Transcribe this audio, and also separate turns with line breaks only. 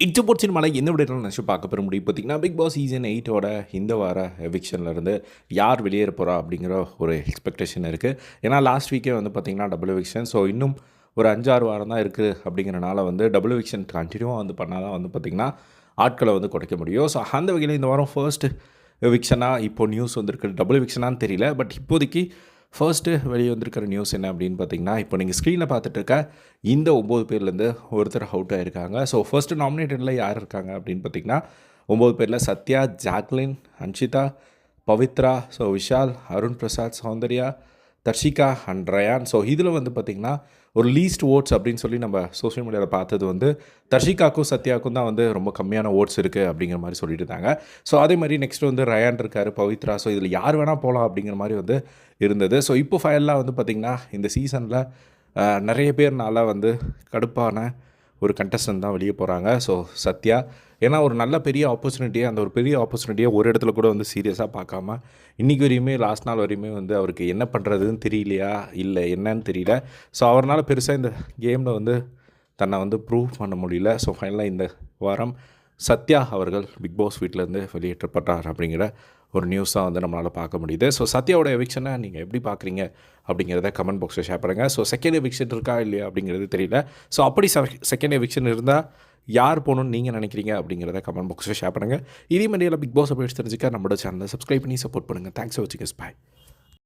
இட்டு போச்சு மலை என்ன விட நினச்சி பார்க்க பெற முடியும் பார்த்தீங்கன்னா பிக் பாஸ் சீசன் எயிட்டோட இந்த வார எவிக்ஷன்லேருந்து யார் வெளியேற போகிறா அப்படிங்கிற ஒரு எக்ஸ்பெக்டேஷன் இருக்குது ஏன்னா லாஸ்ட் வீக்கே வந்து பார்த்திங்கன்னா டபுள் எவிக்ஷன் ஸோ இன்னும் ஒரு அஞ்சாறு வாரம் தான் இருக்குது அப்படிங்கிறனால வந்து டபுள் எவிக்ஷன் கண்டினியூவாக வந்து பண்ணால் தான் வந்து பார்த்திங்கன்னா ஆட்களை வந்து குறைக்க முடியும். ஸோ அந்த வகையில் இந்த வாரம் ஃபர்ஸ்ட் எவிக்ஷனாக இப்போது நியூஸ் வந்திருக்கு. டபுள் எவிக்ஷனான்னு தெரியல. பட் இப்போதைக்கு ஃபர்ஸ்ட்டு வெளியே வந்திருக்கிற நியூஸ் என்ன அப்படின்னு பார்த்தீங்கன்னா இப்போ நீங்கள் ஸ்க்ரீனில் பார்த்துட்டு இருக்க இந்த ஒம்பது பேர்லேருந்து ஒருத்தர் அவுட் ஆயிருக்காங்க. ஸோ ஃபர்ஸ்ட் நாமினேட்டடில் யார் இருக்காங்க அப்படின்னு பார்த்தீங்கன்னா ஒம்பது பேரில் Sathya Jacqueline Anshitha Pavithra so Vishal Arun Prasad Soundarya Tharshika and Rayan so இதில் வந்து பார்த்திங்கன்னா ஒரு லீஸ்ட் ஓட்ஸ் அப்படின்னு சொல்லி நம்ம சோஷியல் மீடியாவில் பார்த்தது வந்து தர்ஷிகாக்கும் சத்யாக்கும் தான் வந்து ரொம்ப கம்மியான ஓட்ஸ் இருக்குது அப்படிங்கிற மாதிரி சொல்லிட்டு இருந்தாங்க. ஸோ அதே மாதிரி நெக்ஸ்ட் வந்து ரயான் இருக்கார் பவித்ரா. ஸோ இதில் யார் வேணால் போகலாம் அப்படிங்கிற மாதிரி வந்து இருந்தது. ஸோ இப்போ ஃபைனலாக வந்து பார்த்திங்கன்னா இந்த சீசனில் நிறைய பேர்னால வந்து கடுப்பான ஒரு கண்டஸ்டன் தான் வெளியே போகிறாங்க ஸோ சத்யா ஏன்னா ஒரு நல்ல பெரிய ஆப்பர்ச்சுனிட்டியை அந்த ஒரு பெரிய ஆப்பர்ச்சுனிட்டியை ஒரு இடத்துல கூட வந்து சீரியஸாக பார்க்காம இன்றைக்கி வரையுமே லாஸ்ட் நாள் வரையுமே வந்து அவருக்கு என்ன பண்ணுறதுன்னு தெரியலையா? இல்லை என்னன்னு தெரியல. ஸோ அவரால் பெருசாக இந்த கேமில் வந்து தன்னை வந்து ப்ரூவ் பண்ண முடியல. ஸோ ஃபைனலாக இந்த வாரம் சத்யா அவர்கள் பிக் பாஸ் வீட்டிலேருந்து வெளியேற்றப்பட்டார் அப்படிங்கிற ஒரு நியூஸாக வந்து நம்மளால் பார்க்க முடியுது. ஸோ சத்யாவோட எவிக்ஷனை நீங்கள் எப்படி பார்க்குறீங்க அப்படிங்கிறத கமெண்ட் பாக்ஸில் ஷேர் பண்ணுங்கள் ஸோ செகண்ட் எவிக்ஷன் இருக்கா இல்லையா அப்படிங்கிறது தெரியல. ஸோ அப்படி செகண்ட் எவிக்ஷன் இருந்தால் யார் போகணும்னு நீங்கள் நினைக்கிறீங்க அப்படிங்கிறத கமெண்ட் பாக்ஸில் ஷேர் பண்ணுங்கள் இதே மாதிரி பிக் பாஸ் அப்டேட்ஸ் தெரிஞ்சுக்க நம்மளோட சேனலை சப்ஸ்கிரைப் பண்ணி சப்போர்ட் பண்ணுங்கள் தேங்க்ஸ் ஃபார் வாட்சிங் பாய்